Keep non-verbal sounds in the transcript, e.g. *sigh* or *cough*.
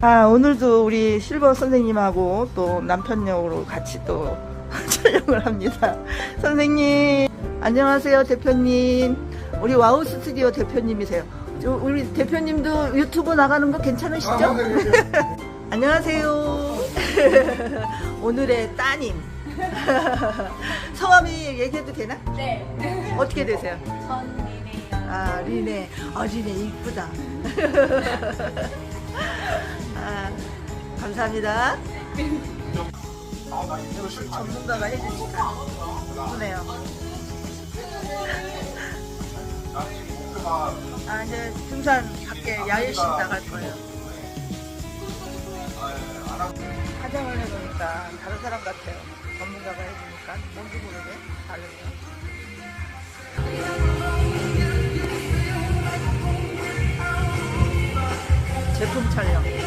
아, 오늘도 우리 실버 선생님하고 또 남편 역으로 같이 또 *laughs* 촬영을 합니다. 선생님, 안녕하세요, 대표님. 우리 와우 스튜디오 대표님이세요. 저 우리 대표님도 유튜브 나가는 거 괜찮으시죠? *laughs* 안녕하세요. *laughs* 오늘의 따님. 성함이 얘기해도 되나? 네. 어떻게 되세요? 전 미래요. 아, 리네. 아, 리네, 이쁘다. 아, 감사합니다. 역시 전문가가 해주니까. 이쁘네요. 아, 이제 등산 밖에 야외식 나갈 거예요. 화장을 해보니까 다른 사람 같아요. 전문가가 해주니까 뭔지 모르게 다르네요. 제품 촬영.